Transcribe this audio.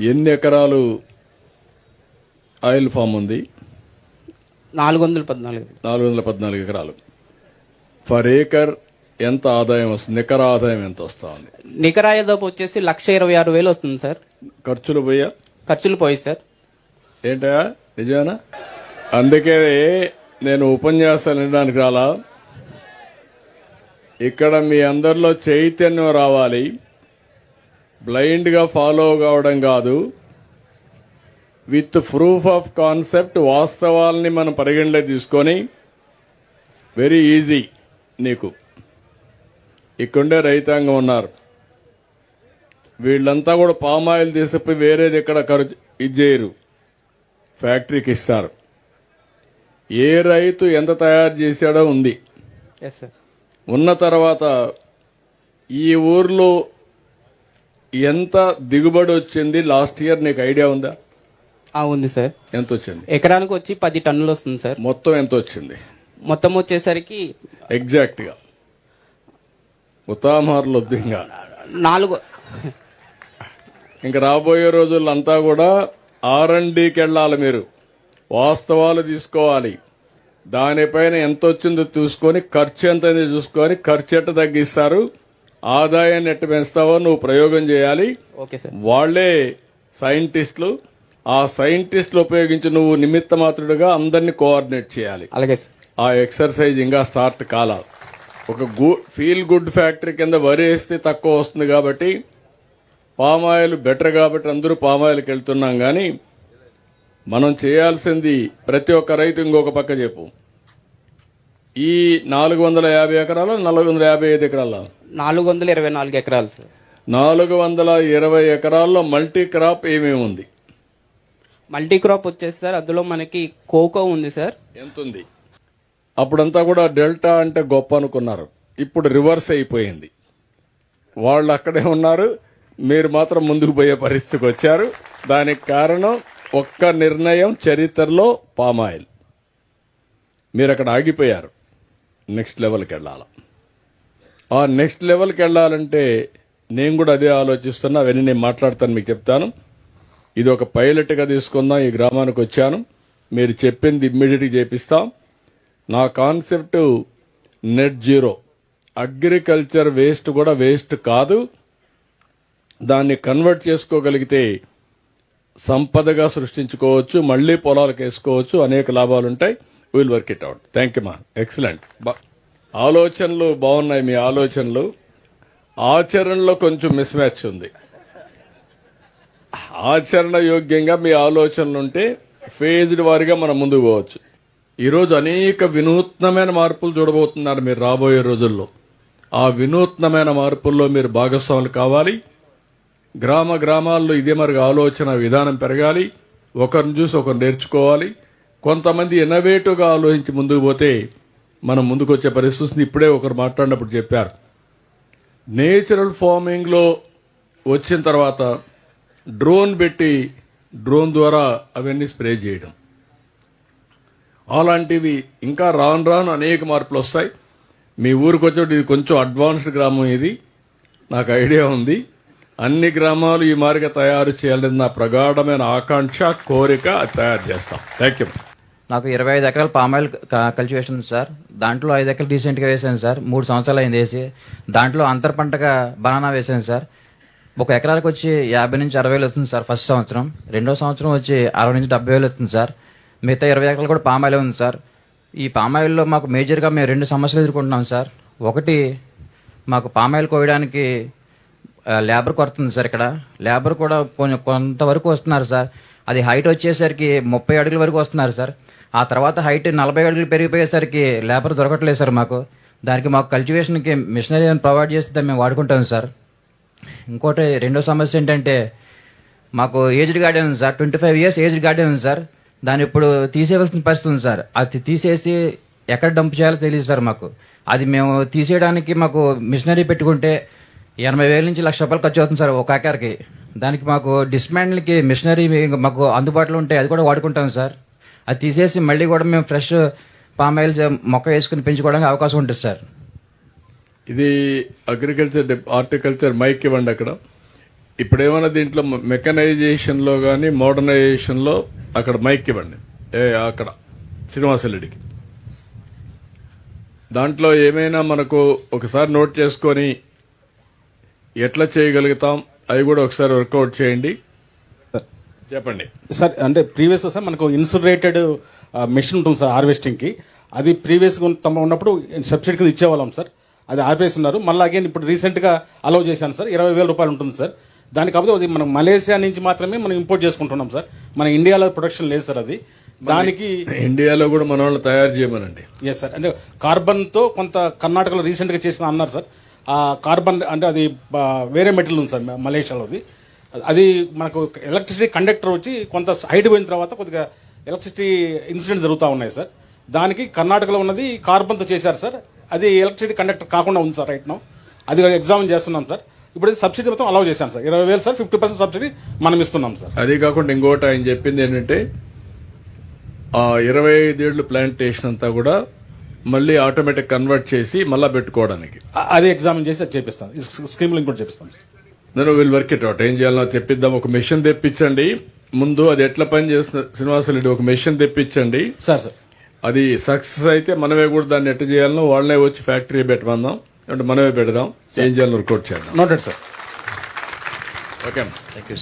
ఎన్ని ఎకరాలు oil form ఉంది? నాలుగు వందల పద్నాలుగు. నాలుగు వందల పద్నాలుగు ఎకరాలు. ఫర్ ఏకర్ ఎంత ఆదాయం వస్తుంది? నికర ఆదాయం ఎంత వస్తా ఉంది నికరాయ దోపు వచ్చేసి లక్ష ఇరవై ఆరు వేలు వస్తుంది సార్. ఖర్చులు పోయా? ఖర్చులు పోయి సార్. ఏంటా? నిజానా అందుకే నేను ఉపన్యాసాలు వినడానికి రాలా. ఇక్కడ మీ అందరిలో చైతన్యం రావాలి. బ్లైండ్గా ఫాలో కావడం కాదు. విత్ ప్రూఫ్ ఆఫ్ కాన్సెప్ట్ వాస్తవాల్ని మనం పరిగణలో తీసుకొని వెరీ ఈజీ నీకు. ఇక్కడుండే రైతాంగం ఉన్నారు. వీళ్ళంతా కూడా పామాయిల్ తీసుకుపోయి వేరేది ఎక్కడ ఖర్చు ఇది చేయరు. ఫ్యాక్టరీకి ఇస్తారు. ఏ రైతు ఎంత తయారు చేశాడో ఉంది. ఉన్న తర్వాత ఈ ఊర్లో ఎంత దిగుబడి వచ్చింది లాస్ట్ ఇయర్? నీకు ఐడియా ఉందా? ఆ, ఉంది సార్. ఎంత వచ్చింది? ఎకరానికి వచ్చి పది టన్నులు వస్తుంది సార్. మొత్తం ఎంత వచ్చింది? మొత్తం వచ్చేసరికి ఎగ్జాక్ట్గా ఉతామార్లు వద్దు ఇంకా. నాలుగు. ఇంకా రాబోయే రోజులంతా కూడా ఆర్ అండ్ డికి వెళ్ళాలి మీరు. వాస్తవాలు తీసుకోవాలి. దానిపైన ఎంత వచ్చిందో చూసుకొని ఖర్చు ఎంత చూసుకొని ఖర్చు ఎట్ట తగ్గిస్తారు? ఆదాయాన్ని ఎట్ట పెంచుతావో నువ్వు ప్రయోగం చేయాలి. Okay sir. వాళ్ళే సైంటిస్టులు. ఆ సైంటిస్టులు ఉపయోగించి నువ్వు నిమిత్త మాత్రుడుగా అందరినీ కోఆర్డినేట్ చేయాలి. అలాగే ఆ ఎక్సర్సైజ్ ఇంకా స్టార్ట్ కాల. ఒక ఫీల్ గుడ్ ఫ్యాక్టరీ కింద వరి వేస్తే తక్కువ వస్తుంది కాబట్టి పామాయిల్ బెటర్ కాబట్టి అందరూ పామాయిల్కి వెళ్తున్నాం కానీ మనం చేయాల్సింది ప్రతి ఒక్క రైతు ఇంకొక పక్క చెప్పు. ఈ నాలుగు వందల యాభై ఎకరాలు నాలుగు వందల యాభై ఐదు ఎకరాల? నాలుగు వందల ఇరవై నాలుగు ఎకరాలు సార్. నాలుగు వందల ఇరవై ఎకరాల్లో మల్టీ క్రాప్ ఏమేమి ఉంది? మల్టీ క్రాప్ వచ్చేసి సార్ అందులో మనకి కోకో ఉంది సార్. ఎంత ఉంది అప్పుడంతా కూడా డెల్టా అంటే గొప్ప అనుకున్నారు. ఇప్పుడు రివర్స్ అయిపోయింది. వాళ్ళు అక్కడే ఉన్నారు. మీరు మాత్రం ముందుకు పోయే పరిస్థితికి వచ్చారు. దానికి కారణం ఒక్క నిర్ణయం చరిత్రలో పామాయిల్. మీరు అక్కడ ఆగిపోయారు. నెక్స్ట్ లెవెల్కి వెళ్ళాలి. ఆ నెక్స్ట్ లెవెల్కి వెళ్ళాలంటే నేను కూడా అదే ఆలోచిస్తున్నా అవన్నీ నేను మాట్లాడతాను మీకు చెప్తాను. ఇది ఒక పైలట్గా తీసుకుందాం ఈ గ్రామానికి వచ్చాను. మీరు చెప్పింది ఇమ్మీడియట్గా చేపిస్తాం. నా concept net zero. Agriculture waste కూడా వేస్ట్ కాదు. దాన్ని కన్వర్ట్ చేసుకోగలిగితే సంపదగా సృష్టించుకోవచ్చు మళ్ళీ పొలాలకు వేసుకోవచ్చు అనేక లాభాలుంటాయి. Will work it out thank you మా ఎక్సలెంట్ ఆలోచనలు బాగున్నాయి మీ ఆలోచనలు. ఆచరణలో కొంచెం మిస్ మ్యాచ్ ఉంది. ఆచరణ యోగ్యంగా మీ ఆలోచనలు ఉంటే ఫేజ్డ్ వారిగా మనం ముందుకు పోవచ్చు. ఈరోజు అనేక వినూత్నమైన మార్పులు చూడబోతున్నారు మీరు రాబోయే రోజుల్లో. ఆ వినూత్నమైన మార్పుల్లో మీరు భాగస్వాములు కావాలి. గ్రామ గ్రామాల్లో ఇదే మరి ఆలోచన విధానం పెరగాలి. ఒకరిని చూసి ఒకరు నేర్చుకోవాలి. కొంతమంది ఇన్నోవేటివ్గా ఆలోచించి ముందుకు పోతే మనం ముందుకు వచ్చే పరిస్థితి ఇప్పుడే ఒకరు మాట్లాడినప్పుడు చెప్పారు. నేచురల్ ఫార్మింగ్లో వచ్చిన తర్వాత డ్రోన్ పెట్టి డ్రోన్ ద్వారా అవన్నీ స్ప్రే చేయడం. అలాంటివి ఇంకా రాను రాను అనేక మార్పులు వస్తాయి. మీ ఊరికి వచ్చేటప్పుడు ఇది కొంచెం అడ్వాన్స్డ్ గ్రామం ఇది. నాకు ఐడియా ఉంది. అన్ని గ్రామాలు ఈ మారిగా తయారు చేయాలని నా ప్రగాఢమైన ఆకాంక్ష కోరిక తయారు చేస్తాం. థ్యాంక్ యూ నాకు ఇరవై ఐదు ఎకరాలు పామాయిల్ కల్టివేషన్ ఉంది సార్. దాంట్లో ఐదు ఎకరాలు రీసెంట్గా వేసాను సార్. మూడు సంవత్సరాలు అయింది వేసి. దాంట్లో అంతర్ పంటగా బనానా వేసాను సార్. ఒక ఎకరాలకు వచ్చి యాభై నుంచి అరవై వేలు వస్తుంది సార్ ఫస్ట్ సంవత్సరం. రెండో సంవత్సరం వచ్చి అరవై నుంచి డెబ్బై వేలు వస్తుంది సార్. మిగతా ఇరవై ఎకరాలు కూడా పామాయిల్ ఉంది సార్. ఈ పామాయిల్లో మాకు మేజర్గా మేము రెండు సమస్యలు ఎదుర్కొంటున్నాం సార్. ఒకటి మాకు పామాయిల్ కోయడానికి లేబర్ కొరత ఉంది సార్ ఇక్కడ. లేబర్ కూడా కొంచెం కొంతవరకు వస్తున్నారు సార్. అది హైట్ వచ్చేసరికి ముప్పై అడుగుల వరకు వస్తున్నారు సార్. ఆ తర్వాత హైట్ నలభై అడుగులు పెరిగిపోయేసరికి లేబర్ దొరకట్లేదు సార్ మాకు. దానికి మాకు కల్టివేషన్కి మిషనరీ ప్రొవైడ్ చేస్తే మేము వాడుకుంటాం సార్. ఇంకోటి రెండో సమస్య ఏంటంటే మాకు ఏజ్డ్ గార్డెన్ ఉంది sir twenty five years aged garden ఉంది సార్. దాన్ని ఇప్పుడు తీసేయవలసిన పరిస్థితి ఉంది సార్. అది తీసేసి ఎక్కడ డంప్ చేయాలో తెలియదు సార్ మాకు. అది మేము తీసేయడానికి మాకు మిషనరీ పెట్టుకుంటే ఎనభై వేల నుంచి లక్ష రూపాయలు ఖర్చు అవుతుంది సార్ ఒక ఎకర్కి దానికి మాకు డిస్మాండ్లకి మిషనరీ మాకు అందుబాటులో ఉంటే అది కూడా వాడుకుంటాం సార్. అది తీసేసి మళ్ళీ కూడా మేము ఫ్రెష్ పామ్ ఆయిల్ మొక్క వేసుకుని పెంచుకోవడానికి అవకాశం ఉంటుంది సార్. ఇది అగ్రికల్చర్ హార్టికల్చర్ మైక్ ఇవ్వండి అక్కడ. ఇప్పుడు ఏమైనా దీంట్లో మెకనైజేషన్లో మోడర్నైజేషన్లో మోడర్నైజేషన్లో అక్కడ మైక్ ఇవ్వండి. ఏ అక్కడ శ్రీనివాసరెడ్డికి. దాంట్లో ఏమైనా మనకు ఒకసారి నోట్ చేసుకొని ఎట్లా చేయగలుగుతాం అవి కూడా ఒకసారి వర్కౌట్ చేయండి. చెప్పండి. సార్ అంటే ప్రీవియస్ సార్ మనకు ఇన్సులేటెడ్ మెషిన్ ఉంటుంది సార్ హార్వెస్టింగ్కి. అది ప్రీవియస్ ఉన్నప్పుడు సబ్సిడీ కింద ఇచ్చేవాళ్ళం సార్. అది ఆపేస్తున్నారు మళ్ళీ అగైన్ ఇప్పుడు రీసెంట్గా అలౌ చేశాను సార్. ఇరవై వేల రూపాయలు ఉంటుంది సార్. దాని కాకపోతే అది మనం మలేసియా నుంచి మాత్రమే మనం ఇంపోర్ట్ చేసుకుంటున్నాం సార్. మన ఇండియాలో ప్రొడక్షన్ లేదు సార్ అది. దానికి ఇండియాలో కూడా మన వాళ్ళు తయారు చేయమనండి. ఎస్ సార్ అంటే కార్బన్తో కొంత కర్ణాటకలో రీసెంట్గా చేసిన అన్నారు సార్. ఆ కార్బన్ అంటే అది వేరే మెటీరియల్ ఉంది సార్ మ- మలేషియాలోది. అది మనకు ఎలక్ట్రిసిటీ కండక్టర్ వచ్చి కొంత హైట్ పోయిన తర్వాత కొద్దిగా ఎలక్ట్రిసిటీ ఇన్సిడెంట్ జరుగుతూ ఉన్నాయి సార్ దానికి కర్ణాటకలో ఉన్నది కార్బన్తో చేశారు సార్ అది ఎలక్ట్రిసిటీ కండక్టర్ కాకుండా ఉంది సార్ రైట్ నో అది ఎగ్జామిన్ చేస్తున్నాం సార్ ఇప్పుడు సబ్సిడీ మొత్తం అలౌ చేశాను సార్ ఇరవై వేలు సార్ ఫిఫ్టీ పర్సెంట్ సబ్సిడీ మనం ఇస్తున్నాం సార్ అది కాకుండా ఇంకోటి ఆయన చెప్పింది ఏంటంటే ఆ ఇరవై ఐదేళ్ళు ప్లాంటేషన్ అంతా కూడా మళ్ళీ ఆటోమేటిక్ కన్వర్ట్ చేసి మళ్ళా పెట్టుకోవడానికి. అది ఎగ్జామిన్ చేసి అది చేపిస్తాం. స్కీమ్ కూడా చేపిస్తాం సార్ నేను విల్ వర్క్ ఇట్ అవుట్ ఏం చేయాలో తెప్పిద్దాం. ఒక మెషిన్ తెప్పించండి. ముందు అది ఎట్లా పని చేస్తుంది శ్రీనివాసరెడ్డి ఒక మెషిన్ తెప్పించండి. Sir sir. అది సక్సెస్ అయితే మనమే కూడా దాన్ని ఎట్లా చేయాలనో వాళ్ళనే వచ్చి ఫ్యాక్టరీ పెట్టమందాం. అంటే మనమే పెడదాం. ఏం చేయాలో వర్కౌట్ చేద్దాం. Noted sir okay. Thank you